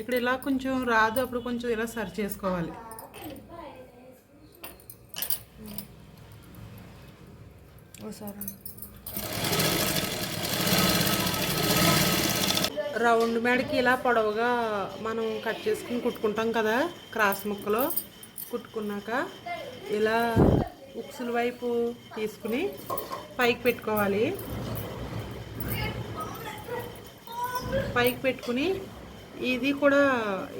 ఇక్కడ ఇలా కొంచెం రాదు అప్పుడు కొంచెం ఇలా సరి చేసుకోవాలి. రౌండ్ మేడకి ఇలా పొడవుగా మనం కట్ చేసుకుని కుట్టుకుంటాం కదా క్రాస్ ముక్కలో. కుట్టుకున్నాక ఇలా ఉక్సుల వైపు తీసుకుని పైకి పెట్టుకోవాలి. పైకి పెట్టుకుని ఇది కూడా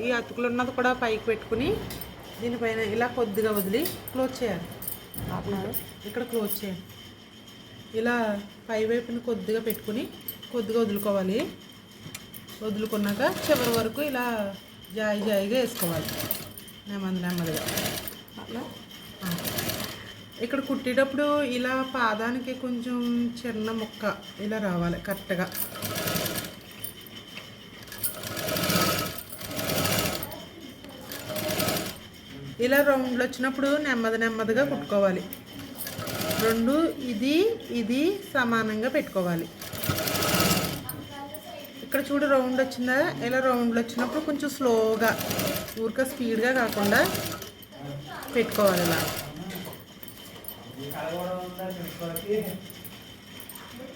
ఈ అతుకులు ఉన్నది కూడా పైకి పెట్టుకుని దీనిపైన ఇలా కొద్దిగా వదిలి క్లోజ్ చేయాలి. ఇక్కడ క్లోజ్ చేయాలి. ఇలా పై వైపుని కొద్దిగా పెట్టుకుని కొద్దిగా వదులుకోవాలి. వదులుకున్నాక చివరి వరకు ఇలా జాయి జాయిగా వేసుకోవాలి. నెమ్మది నెమ్మదిగా. అట్లా. ఇక్కడ కుట్టేటప్పుడు ఇలా పాదానికి కొంచెం చిన్న ముక్క ఇలా రావాలి కరెక్ట్గా. ఇలా రౌండ్లు వచ్చినప్పుడు నెమ్మది నెమ్మదిగా కుట్టుకోవాలి. రెండు ఇది ఇది సమానంగా పెట్టుకోవాలి. ఇక్కడ చూడు రౌండ్ వచ్చిందా? ఇలా రౌండ్లు వచ్చినప్పుడు కొంచెం స్లోగా ఊరిక స్పీడ్గా కాకుండా పెట్టుకోవాలి ఇలా.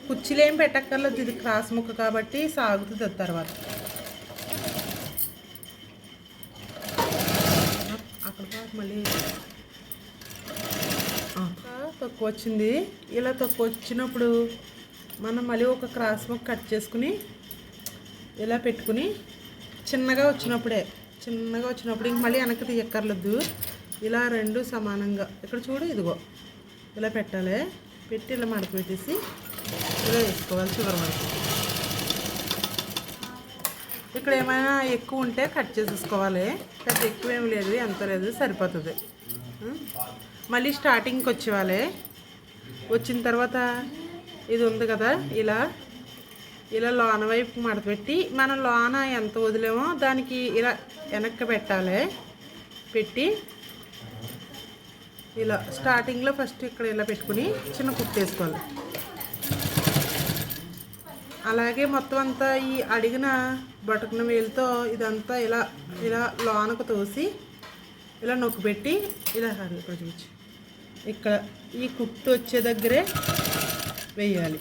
కుర్చీలు ఏం పెట్టక్కర్లేదు ఇది క్రాస్ ముక్క కాబట్టి సాగుతుంది తర్వాత అక్కడ కాదు మళ్ళీ. తక్కువ వచ్చింది. ఇలా తక్కువ వచ్చినప్పుడు మనం మళ్ళీ ఒక క్రాస్ ముక్క కట్ చేసుకుని ఇలా పెట్టుకుని చిన్నగా వచ్చినప్పుడే చిన్నగా వచ్చినప్పుడు ఇంక మళ్ళీ వెనక్కి తీయక్కర్లేదు. ఇలా రెండు సమానంగా. ఇక్కడ చూడు ఇదిగో ఇలా పెట్టాలి. పెట్టి ఇలా మడత పెట్టేసి ఇలా వేసుకోవాలి చివరి వరకు. ఇక్కడ ఏమైనా ఎక్కువ ఉంటే కట్ చేసేసుకోవాలి. పెద్ద ఎక్కువ ఏం లేదు ఎంత లేదు సరిపోతుంది. మళ్ళీ స్టార్టింగ్కి వచ్చేవాలి వచ్చిన తర్వాత ఇది ఉంది కదా ఇలా ఇలా లోన వైపు మడతపెట్టి మనం లోన ఎంత వదిలేమో దానికి ఇలా వెనక్కి పెట్టాలి. పెట్టి ఇలా స్టార్టింగ్లో ఫస్ట్ ఇక్కడ ఇలా పెట్టుకుని చిన్న కుట్టేసుకోవాలి అలాగే మొత్తం అంతా ఈ అడిగిన బటుకున వేలుతో ఇదంతా ఇలా ఇలా లోనకు తోసి ఇలా నొక్కి పెట్టి ఇలా కాదు, ఇక్కడ ఈ కుట్టు వచ్చే దగ్గరే వేయాలి.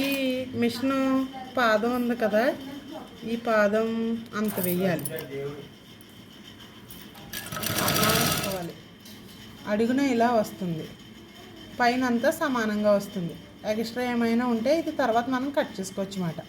ఈ మిషన్ పాదం ఉంది కదా ఈ పాదం అంత వెయ్యాలి అలా అడుగున ఇలా వస్తుంది. పైన అంతా సమానంగా వస్తుంది. ఎక్స్ట్రా ఏమైనా ఉంటే ఇది తర్వాత మనం కట్ చేసుకోవచ్చు అన్నమాట